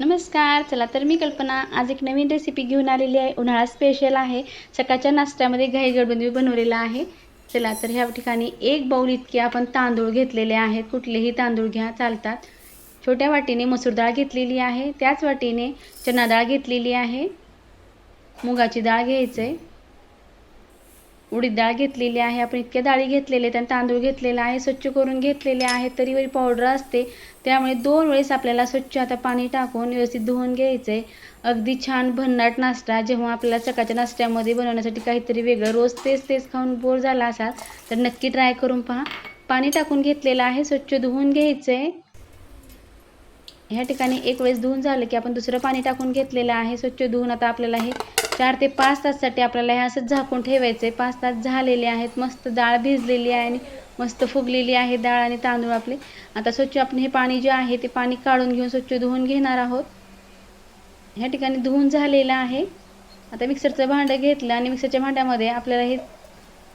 नमस्कार चला तर मी कल्पना आज एक नवीन रेसिपी घेऊन आलेली आहे. उन्हाळा स्पेशल आहे. सकाळच्या नाश्त्यामध्ये घाई गडबंदी बनवलेला आहे. चला तर ह्या ठिकाणी एक बाऊल इतके आपण तांदूळ घेतलेले आहेत. कुठलेही तांदूळ घ्या चालतात. छोट्या वाटीने मसूर डाळ घेतलेली आहे. त्याच वाटीने चना डाळ घेतलेली आहे. मुगाची डाळ घ्यायचं आहे उडीद डाळ घेतलेली आहे आपण इतक्या डाळी घेतलेल्या आहेत आणि तांदूळ घेतलेला आहे स्वच्छ करून घेतलेले आहे तरीवरी पावडर असते. त्यामुळे दोन वेळेस आपल्याला स्वच्छ आता पाणी टाकून व्यवस्थित धुवून घ्यायचं आहे अगदी छान भन्नाट नाश्ता जेव्हा आपल्याला सकाळच्या नाश्त्यामध्ये बनवण्यासाठी काहीतरी वेगळं रोज तेच तेच खाऊन बोर झाला असाल तर नक्की ट्राय करून पहा. पाणी टाकून घेतलेलं आहे स्वच्छ धुवून घ्यायचं आहे ह्या ठिकाणी एक वेळेस धुवून झालं की आपण दुसरं पाणी टाकून घेतलेलं आहे स्वच्छ धुवून आता आपल्याला हे चार ते पाच ताससाठी आपल्याला हे असंच झाकून ठेवायचं आहे पाच तास झालेले आहेत मस्त डाळ भिजलेली आहे आणि मस्त फुगलेली आहे डाळ आणि तांदूळ आपले. आता स्वच्छ आपण हे पाणी जे आहे ते पाणी काढून घेऊन स्वच्छ धुवून घेणार आहोत. ह्या ठिकाणी धुवून झालेलं आहे. आता मिक्सरचं भांडं घेतलं आणि मिक्सरच्या भांड्यामध्ये आपल्याला हे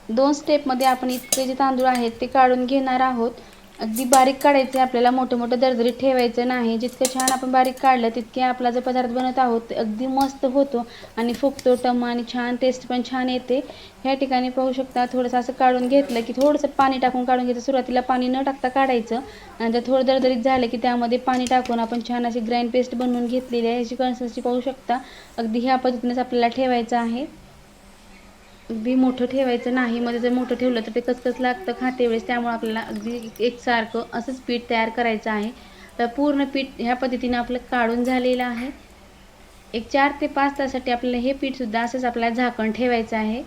दोन स्टेपमध्ये आपण इतके जे तांदूळ आहेत ते काढून घेणार आहोत. अगदी बारीक काढायचे आपल्याला मोठं मोठं दरदरीत ठेवायचं नाही. जितकं छान आपण बारीक काढलं तितके आपला जो पदार्थ बनवत आहोत अगदी मस्त होतो. आणि फुगतो टम आणि छान टेस्ट पण छान येते. ह्या ठिकाणी पाहू शकता थोडंसं असं काढून घेतलं की थोडंसं पाणी टाकून काढून घ्यायचं सुरुवातीला पाणी न टाकता काढायचं. आणि जर थोडं दरदरीत झालं की त्यामध्ये पाणी टाकून आपण छान अशी ग्राइंड पेस्ट बनवून घेतलेली आहे. ह्याची कन्सिस्टन्सी पाहू शकता. अगदी ह्या पद्धतीनेच आपल्याला ठेवायचं आहे. अगदी मोठं ठेवायचं नाही. मध्ये जर मोठं ठेवलं तर ते कचकच लागतं खाते वेळेस त्यामुळे आपल्याला अगदी एकसारखं असंच पीठ तयार करायचं आहे. तर पूर्ण पीठ ह्या पद्धतीनं आपलं काढून झालेलं आहे. एक चार ते पाच तासासाठी आपल्याला हे पीठसुद्धा असंच आपल्याला झाकण ठेवायचं आहे.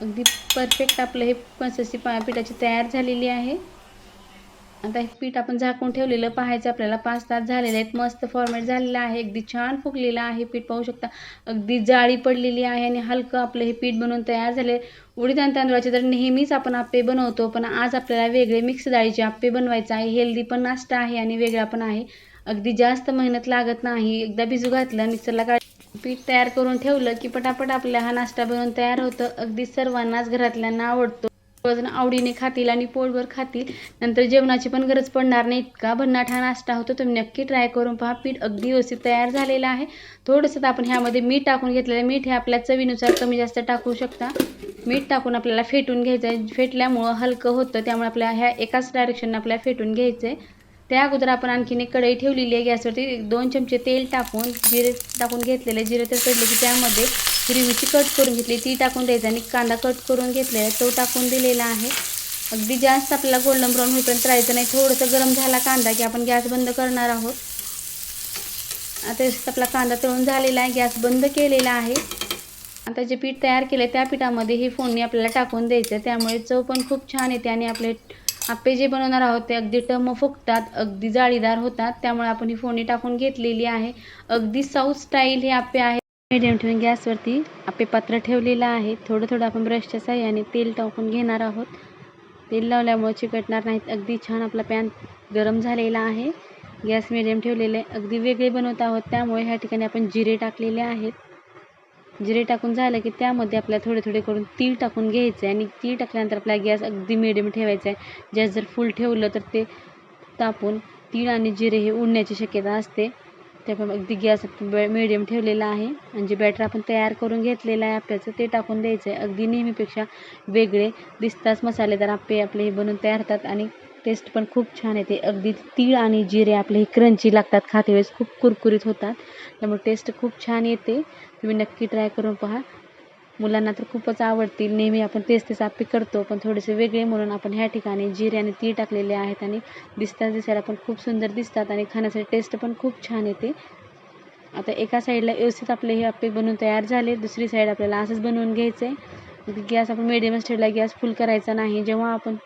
अगदी परफेक्ट आपलं हे कन्सिस्टन्सी पा पिठाची तयार झालेली आहे. आता हे पीठ आपण झाकून ठेवलेलं पाहायचं आपल्याला पाच तास झालेले आहेत. मस्त फॉर्मेट झालेलं आहे. अगदी छान फुगलेलं आहे पीठ पाहू शकता. अगदी जाळी पडलेली आहे आणि हलकं आपलं हे पीठ बनवून तयार झाले उडीद आणि तांदळाचे तर नेहमीच आपण आप्पे बनवतो पण आज आपल्याला वेगळे मिक्स डाळीचे आप्पे बनवायचे आहे. हेल्दी पण नाश्ता आहे आणि वेगळा पण आहे. अगदी जास्त मेहनत लागत नाही. एकदा भिजू घातलं मिक्सरला काढ पीठ तयार करून ठेवलं की पटापट आपला हा नाश्ता बनवून तयार होतं. अगदी सर्वांनाच घरातल्यांना आवडतो. सर्वजण आवडीने खातील आणि पोटभर खातील. नंतर जेवणाची पण गरज पडणार नाही. इतका भन्नाट हा नाश्ता होतो. तुम्ही नक्की ट्राय करून पहा. पीठ अगदी व्यवस्थित तयार झालेलं आहे. थोडंसं आपण ह्यामध्ये मीठ टाकून घेतलेलं मीठ हे आपल्या चवीनुसार कमी जास्त टाकू शकता. मीठ टाकून आपल्याला फेटून घ्यायचं आहे फेटल्यामुळं हलकं होतं. त्यामुळे आपल्या ह्या एकाच डायरेक्शननं आपल्याला फेटून घ्यायचं आहे त्या अगोदर आपण आणखीन एक कढई ठेवलेली आहे. गॅसवरती दोन चमचे तेल टाकून जिरे टाकून घेतलेले जिरे तर पडले की त्यामध्ये हिरवी कट करून घेतली. ती टाकून द्यायची आणि कांदा कट करून घेतलेला आहे तो टाकून दिलेला आहे. अगदी जास्त आपल्याला गोल्डन ब्राऊन होईपर्यंत राहायचं नाही. थोडंसं गरम झाला कांदा की आपण गॅस बंद करणार आहोत. आता आपला कांदा तळून झालेला आहे. गॅस बंद केलेला आहे. आता जे पीठ तयार केलं आहे त्या पिठामध्ये ही फोडणी आपल्याला टाकून द्यायचं त्यामुळे चव पण खूप छान येते आणि आपले आप्पे जे बनवणार आहोत ते अगदी टम फुगतात अगदी जाळीदार होतात. त्यामुळे आपण ही फोडणी टाकून घेतलेली आहे. अगदी साऊथ स्टाईल हे आप्पे आहे मिडियम ठेवून गॅसवरती आपले पात्र ठेवलेलं आहे. थोडं थोडं आपण ब्रशच्या साह्याने तेल टाकून घेणार आहोत. तेल लावल्यामुळे चिकटणार नाहीत. अगदी छान आपला पॅन गरम झालेला आहे. गॅस मिडियम ठेवलेले. आहे अगदी वेगळे बनवत आहोत. त्यामुळे ह्या ठिकाणी आपण जिरे टाकलेले आहेत. जिरे टाकून झालं की त्यामध्ये आपल्याला थोडे थोडे करून तीळ टाकून घ्यायचं आहे आणि तीळ टाकल्यानंतर आपला गॅस अगदी मिडियम ठेवायचा आहे गॅस जर फुल ठेवलं तर ते तापून तीळ आणि जिरे हे उडण्याची शक्यता असते. त्यामुळे अगदी गॅस मिडियम ठेवलेला आहे. आणि जे बॅटर आपण तयार करून घेतलेलं आहे आप्याचं ते टाकून द्यायचं आहे अगदी नेहमीपेक्षा वेगळे दिसताच मसालेदार आप्पे आपले हे बनवून तयार होतात आणि टेस्ट पण खूप छान येते. अगदी तीळ आणि जिरे आपले हे क्रंची लागतात खाते वेळेस खूप कुरकुरीत होतात. त्यामुळे टेस्ट खूप छान येते. तुम्ही नक्की ट्राय करून पहा. मुलांना तर खूपच आवडतील. नेहमी आपण तेच तेच आप्पे करतो पण थोडेसे वेगळे म्हणून आपण ह्या ठिकाणी जिरे आणि तीळ टाकलेले आहेत आणि दिसताच दिसायला पण खूप सुंदर दिसतात आणि खाण्यासाठी टेस्ट पण खूप छान येते. आता एका साईडला व्यवस्थित आपले हे आप्पे बनवून तयार झाले दुसरी साईड आपल्याला असंच बनवून घ्यायचं आहे गॅस आपण मिडियमच ठेवला गॅस फुल करायचा नाही. जेव्हा आपण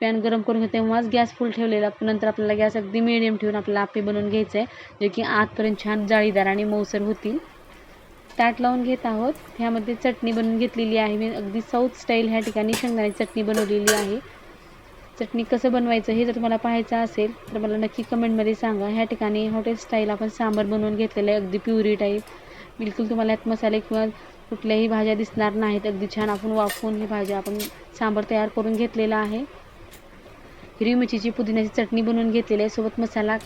पॅन गरम करून घेतो तेव्हाच गॅस फुल ठेवलेला. नंतर आपल्याला गॅस अगदी मिडियम ठेवून आपल्याला आप्पे बनवून घ्यायचं आहे जे की आतपर्यंत छान जाळीदार आणि मऊसर होतील. ताट लावून घेत आहोत. ह्यामध्ये चटणी बनवून घेतलेली आहे. मी अगदी साऊथ स्टाईल ह्या ठिकाणी शेंगदाण्याची चटणी बनवलेली आहे. चटणी कसं बनवायचं हे जर तुम्हाला पाहायचं असेल तर मला नक्की कमेंटमध्ये सांगा. ह्या ठिकाणी हॉटेल स्टाईल आपण सांबार बनवून घेतलेलं आहे. अगदी प्युरी टाईप बिलकुल तुम्हाला यात मसाले किंवा कुठल्याही भाज्या दिसणार नाहीत. अगदी छान आपण वाफवून ही भाज्या आपण सांबार तयार करून घेतलेला आहे. हिरवी मिरचीची पुदिन्याची चटणी बनवून घेतलेली आहे. सोबत मसाला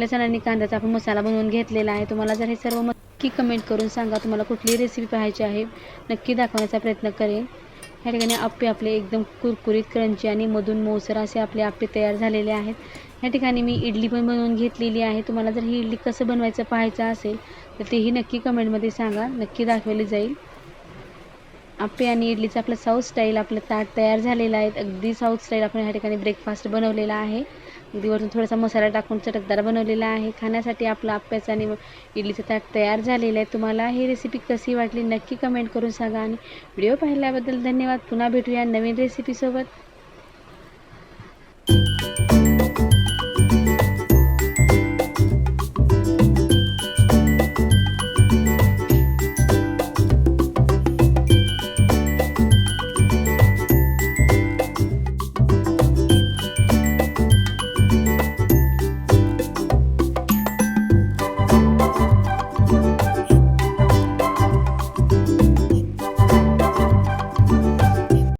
लसण आणि कांद्याचा आपण मसाला बनवून घेतलेला आहे. तुम्हाला जर हे सर्व नक्की कमेंट करून सांगा. तुम्हाला कुठली रेसिपी पाहायची आहे नक्की दाखवण्याचा प्रयत्न करेन. ह्या ठिकाणी आप्पे आपले एकदम कुरकुरीत क्रंची आणि मधून मोसर असे आपले आप्पे तयार झालेले आहेत. ह्या ठिकाणी मी इडली पण बनवून घेतलेली आहे. तुम्हाला जर ही इडली कसं बनवायचं पाहायचं असेल तर तेही नक्की कमेंटमध्ये सांगा. नक्की दाखवली जाईल. आप्पे आणि इडलीचं आपलं साऊथ स्टाईल आपलं ताट तयार झालेलं आहे. अगदी साऊथ स्टाईल आपण ह्या ठिकाणी ब्रेकफास्ट बनवलेला आहे. अगदी वरून थोडासा मसाला टाकून चटकदार बनवलेला आहे. खाण्यासाठी आपलं आप्याचं आणि इडलीचं ताट तयार झालेलं आहे. तुम्हाला ही रेसिपी कशी वाटली नक्की कमेंट करून सांगा आणि व्हिडिओ पाहिल्याबद्दल धन्यवाद. पुन्हा भेटूया नवीन रेसिपीसोबत